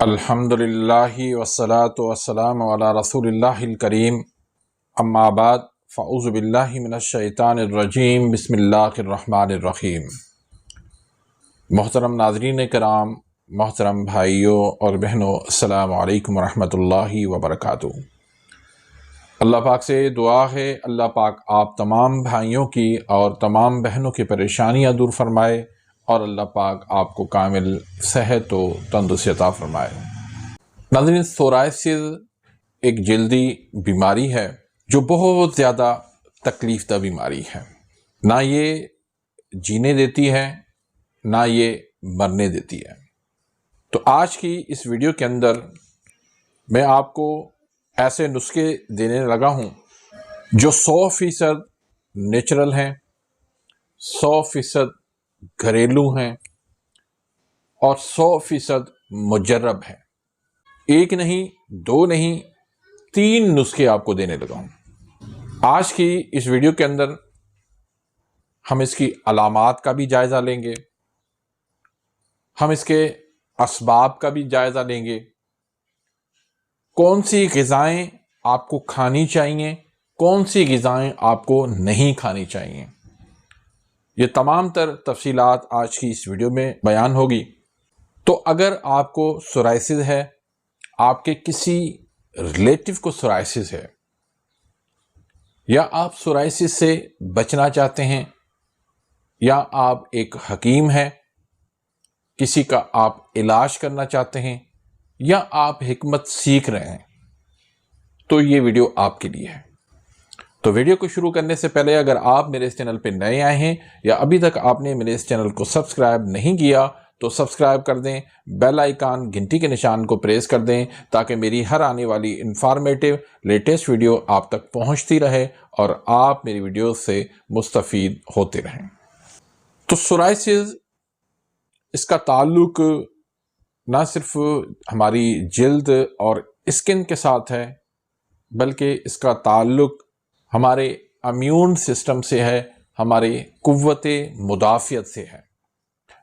الحمد للہ وسلاۃ وسلام علی رسول اللہ الکریم. اما بعد، فاعوذ باللہ من الشیطان الرجیم، بسم اللہ الرحمن الرحیم. محترم ناظرین کرام، محترم بھائیوں اور بہنوں، السلام علیکم ورحمۃ اللہ وبرکاتہ. اللہ پاک سے دعا ہے، اللہ پاک آپ تمام بھائیوں کی اور تمام بہنوں کی پریشانیاں دور فرمائے اور اللہ پاک آپ کو کامل، صحت و تندرستی عطا فرمائے۔ ناظرین سورائسز ایک جلدی بیماری ہے جو بہت زیادہ تکلیف دہ بیماری ہے۔ نہ یہ جینے دیتی ہے، نہ یہ مرنے دیتی ہے۔ تو آج کی اس ویڈیو کے اندر میں آپ کو ایسے نسخے دینے لگا ہوں جو سو فیصد نیچرل ہیں، سو فیصد گھریلو ہیں اور سو فیصد مجرب ہیں۔ ایک نہیں، دو نہیں، تین نسخے آپ کو دینے لگا ہوں۔ آج کی اس ویڈیو کے اندر ہم اس کی علامات کا بھی جائزہ لیں گے۔ ہم اس کے اسباب کا بھی جائزہ لیں گے۔ کون سی غذائیں آپ کو کھانی چاہیے؟ کون سی غذائیں آپ کو نہیں کھانی چاہیے؟ یہ تمام تر تفصیلات آج کی اس ویڈیو میں بیان ہوگی۔ تو اگر آپ کو سورائسز ہے، آپ کے کسی ریلیٹو کو سورائسز ہے، یا آپ سورائسز سے بچنا چاہتے ہیں، یا آپ ایک حکیم ہیں، کسی کا آپ علاج کرنا چاہتے ہیں، یا آپ حکمت سیکھ رہے ہیں، تو یہ ویڈیو آپ کے لیے ہے۔ تو ویڈیو کو شروع کرنے سے پہلے اگر آپ میرے اس چینل پہ نئے آئے ہیں یا ابھی تک آپ نے میرے اس چینل کو سبسکرائب نہیں کیا، تو سبسکرائب کر دیں، بیل آئیکن گھنٹی کے نشان کو پریس کر دیں تاکہ میری ہر آنے والی انفارمیٹو لیٹسٹ ویڈیو آپ تک پہنچتی رہے اور آپ میری ویڈیو سے مستفید ہوتے رہیں۔ تو سورائسز، اس کا تعلق نہ صرف ہماری جلد اور اسکن کے ساتھ ہے، بلکہ اس کا تعلق ہمارے امیون سسٹم سے ہے، ہمارے قوت مدافعت سے ہے۔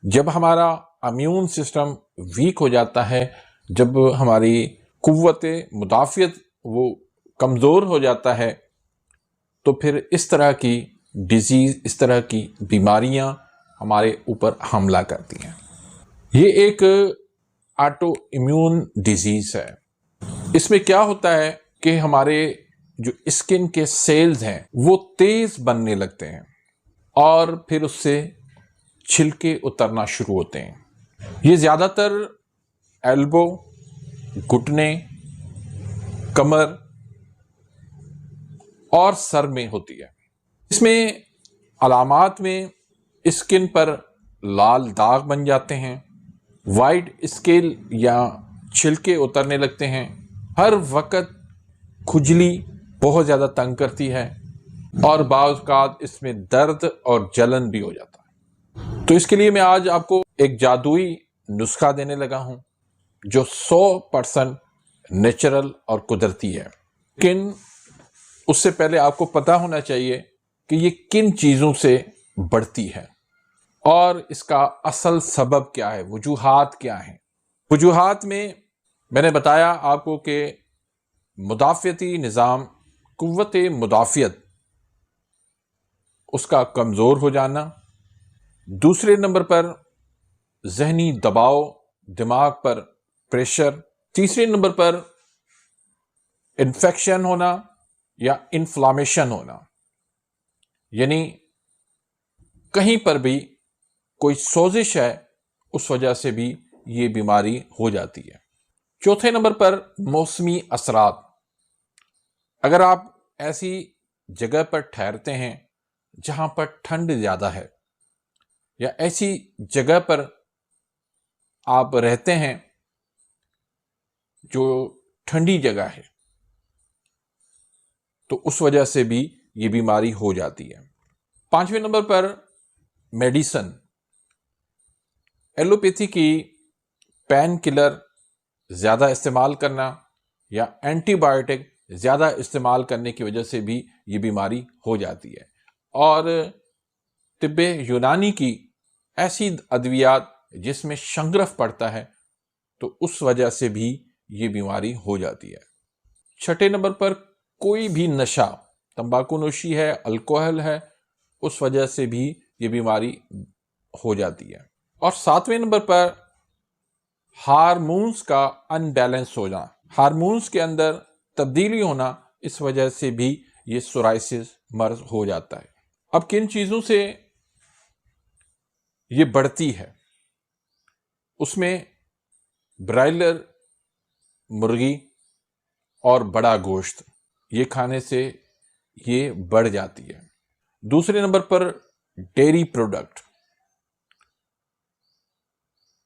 جب ہمارا امیون سسٹم ویک ہو جاتا ہے، جب ہماری قوت مدافعت وہ کمزور ہو جاتا ہے، تو پھر اس طرح کی ڈیزیز اس طرح کی بیماریاں ہمارے اوپر حملہ کرتی ہیں۔ یہ ایک آٹو امیون ڈیزیز ہے۔ اس میں کیا ہوتا ہے کہ ہمارے جو اسکن کے سیلز ہیں، وہ تیز بننے لگتے ہیں اور پھر اس سے چھلکے اترنا شروع ہوتے ہیں۔ یہ زیادہ تر ایلبو گھٹنے، کمر اور سر میں ہوتی ہے۔ اس میں علامات میں اسکن پر لال داغ بن جاتے ہیں وائٹ اسکیل یا چھلکے اترنے لگتے ہیں۔ ہر وقت کھجلی بہت زیادہ تنگ کرتی ہے اور بعض اوقات اس میں درد اور جلن بھی ہو جاتا ہے۔ تو اس کے لیے میں آج آپ کو ایک جادوئی نسخہ دینے لگا ہوں جو سو پرسنٹ نیچرل اور قدرتی ہے۔ کن؟ اس سے پہلے آپ کو پتا ہونا چاہیے کہ یہ کن چیزوں سے بڑھتی ہے اور اس کا اصل سبب کیا ہے، وجوہات کیا ہیں۔ وجوہات میں میں نے بتایا آپ کو کہ مدافعتی نظام قوت مدافعت، اس کا کمزور ہو جانا۔ دوسرے نمبر پر ذہنی دباؤ، دماغ پر پریشر۔ تیسرے نمبر پر انفیکشن ہونا یا انفلامیشن ہونا۔ یعنی کہیں پر بھی کوئی سوزش ہے، اس وجہ سے بھی یہ بیماری ہو جاتی ہے۔ چوتھے نمبر پر موسمی اثرات۔ اگر آپ ایسی جگہ پر ٹھہرتے ہیں جہاں پر ٹھنڈ زیادہ ہے یا ایسی جگہ پر آپ رہتے ہیں جو ٹھنڈی جگہ ہے، تو اس وجہ سے بھی یہ بیماری ہو جاتی ہے۔ پانچویں نمبر پر میڈیسن۔ ایلوپیتھی کی پین کلر زیادہ استعمال کرنا یا اینٹی بایوٹک زیادہ استعمال کرنے کی وجہ سے بھی یہ بیماری ہو جاتی ہے۔ اور طب یونانی کی ایسی ادویات جس میں شنگرف پڑتا ہے، تو اس وجہ سے بھی یہ بیماری ہو جاتی ہے۔ چھٹے نمبر پر کوئی بھی نشہ، تمباکو نوشی ہے، الکوہل ہے، اس وجہ سے بھی یہ بیماری ہو جاتی ہے۔ اور ساتویں نمبر پر ہارمونز کا ان بیلنس ہو جانا۔ ہارمونز کے اندر تبدیلی ہونا اس وجہ سے بھی یہ سورائسس مرض ہو جاتا ہے۔ اب کن چیزوں سے یہ بڑھتی ہے؟ اس میں برائلر، مرغی اور بڑا گوشت، یہ کھانے سے یہ بڑھ جاتی ہے۔ دوسرے نمبر پر ڈیری پروڈکٹ،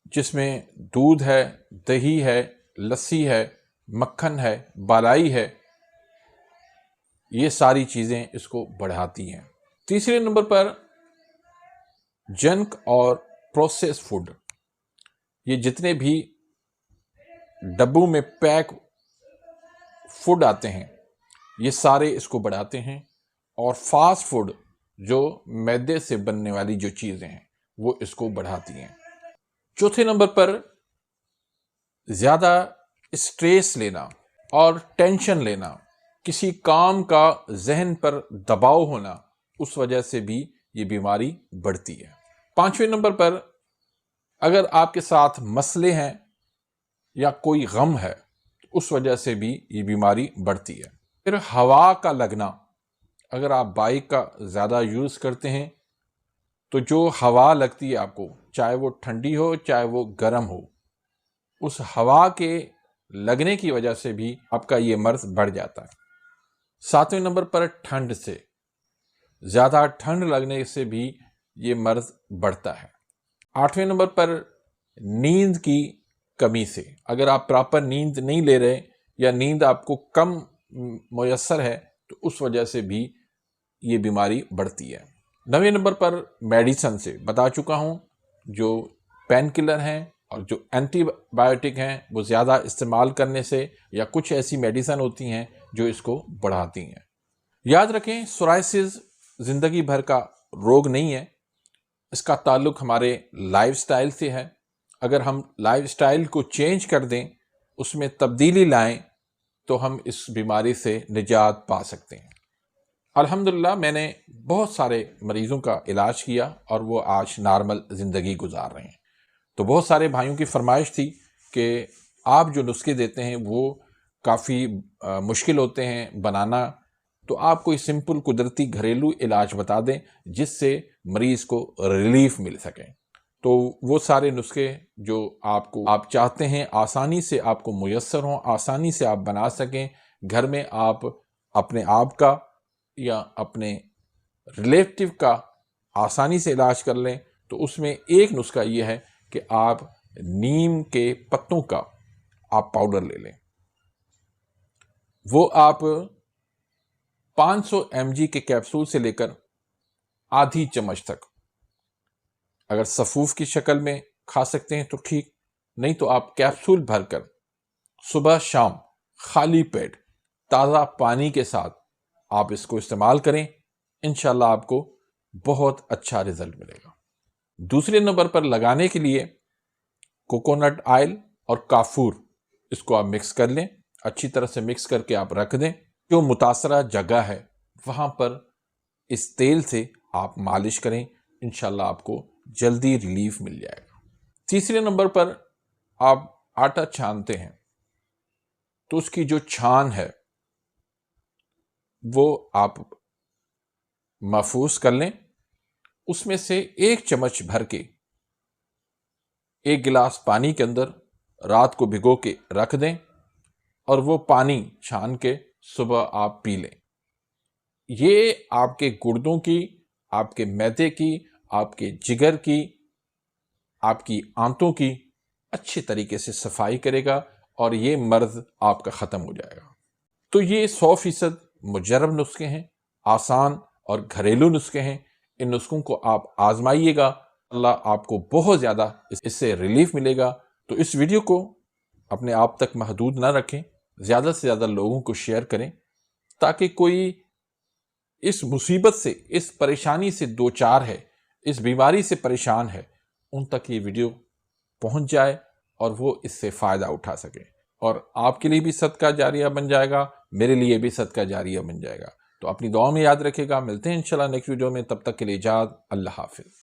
جس میں دودھ ہے، دہی ہے، لسی ہے مکھن ہے، بالائی ہے، یہ ساری چیزیں اس کو بڑھاتی ہیں۔ تیسرے نمبر پر جنک اور پروسیس فوڈ۔ یہ جتنے بھی ڈبوں میں پیک فوڈ آتے ہیں، یہ سارے اس کو بڑھاتے ہیں اور فاسٹ فوڈ جو میدے سے بننے والی جو چیزیں ہیں، وہ اس کو بڑھاتی ہیں۔ چوتھے نمبر پر زیادہ اسٹریس لینا اور ٹینشن لینا، کسی کام کا ذہن پر دباؤ ہونا اس وجہ سے بھی یہ بیماری بڑھتی ہے۔ پانچویں نمبر پر اگر آپ کے ساتھ مسئلے ہیں یا کوئی غم ہے، اس وجہ سے بھی یہ بیماری بڑھتی ہے۔ پھر ہوا کا لگنا، اگر آپ بائک کا زیادہ یوز کرتے ہیں، تو جو ہوا لگتی ہے آپ کو، چاہے وہ ٹھنڈی ہو، چاہے وہ گرم ہو، اس ہوا کے لگنے کی وجہ سے بھی آپ کا یہ مرض بڑھ جاتا ہے۔ ساتویں نمبر پر ٹھنڈ سے، زیادہ ٹھنڈ لگنے سے بھی یہ مرض بڑھتا ہے۔ آٹھویں نمبر پر نیند کی کمی سے، اگر آپ پراپر نیند نہیں لے رہے یا نیند آپ کو کم میسر ہے، تو اس وجہ سے بھی یہ بیماری بڑھتی ہے۔ نویں نمبر پر میڈیسن سے، بتا چکا ہوں، جو پین کلر ہیں اور جو اینٹی بایوٹک ہیں، وہ زیادہ استعمال کرنے سے یا کچھ ایسی میڈیسن ہوتی ہیں جو اس کو بڑھاتی ہیں۔ یاد رکھیں سورائسز زندگی بھر کا روگ نہیں ہے۔ اس کا تعلق ہمارے لائف سٹائل سے ہے۔ اگر ہم لائف سٹائل کو چینج کر دیں، اس میں تبدیلی لائیں، تو ہم اس بیماری سے نجات پا سکتے ہیں۔ الحمدللہ، میں نے بہت سارے مریضوں کا علاج کیا اور وہ آج نارمل زندگی گزار رہے ہیں۔ تو بہت سارے بھائیوں کی فرمائش تھی کہ آپ جو نسخے دیتے ہیں وہ کافی مشکل ہوتے ہیں بنانا۔ تو آپ کوئی سمپل قدرتی گھریلو علاج بتا دیں جس سے مریض کو ریلیف مل سکے۔ تو وہ سارے نسخے جو آپ کو، آپ چاہتے ہیں آسانی سے آپ کو میسر ہوں، آسانی سے آپ بنا سکیں۔ گھر میں آپ اپنے آپ کا یا اپنے ریلیٹو کا آسانی سے علاج کر لیں۔ تو اس میں ایک نسخہ یہ ہے کہ آپ نیم کے پتوں کا آپ پاؤڈر لے لیں۔ وہ آپ پانچ سو ایم جی کے کیپسول سے لے کر آدھی چمچ تک۔ اگر سفوف کی شکل میں کھا سکتے ہیں تو ٹھیک، نہیں تو آپ کیپسول بھر کر صبح شام خالی پیٹ تازہ پانی کے ساتھ آپ اس کو استعمال کریں، انشاءاللہ آپ کو بہت اچھا رزلٹ ملے گا۔ دوسرے نمبر پر لگانے کے لیے کوکونٹ آئل اور کافور، اس کو آپ مکس کر لیں۔ اچھی طرح سے مکس کر کے آپ رکھ دیں۔ جو متاثرہ جگہ ہے، وہاں پر اس تیل سے آپ مالش کریں۔ انشاءاللہ آپ کو جلدی ریلیف مل جائے گا۔ تیسرے نمبر پر آپ آٹا چھانتے ہیں۔ تو اس کی جو چھان ہے، وہ آپ محفوظ کر لیں۔ اس میں سے ایک چمچ بھر کے، ایک گلاس پانی کے اندر رات کو بھگو کے رکھ دیں اور وہ پانی چھان کے صبح آپ پی لیں۔ یہ آپ کے گردوں کی، آپ کے میدے کی، آپ کے جگر کی، آپ کی آنتوں کی اچھے طریقے سے صفائی کرے گا اور یہ مرض آپ کا ختم ہو جائے گا۔ تو یہ سو فیصد مجرب نسخے ہیں، آسان اور گھریلو نسخے ہیں۔ ان نسخوں کو آپ آزمائیے گا۔ اللہ آپ کو بہت زیادہ اس سے ریلیف ملے گا۔ تو اس ویڈیو کو اپنے آپ تک محدود نہ رکھیں۔ زیادہ سے زیادہ لوگوں کو شیئر کریں۔ تاکہ کوئی اس مصیبت سے، اس پریشانی سے دو چار ہے، اس بیماری سے پریشان ہے، ان تک یہ ویڈیو پہنچ جائے اور وہ اس سے فائدہ اٹھا سکیں۔ اور آپ کے لیے بھی صدقہ جاریہ بن جائے گا، میرے لیے بھی صدقہ جاریہ بن جائے گا۔ تو اپنی دعا میں یاد رکھے گا۔ ملتے ہیں انشاءاللہ نیکسٹ ویڈیو میں، تب تک کے لیے جاد اللہ حافظ۔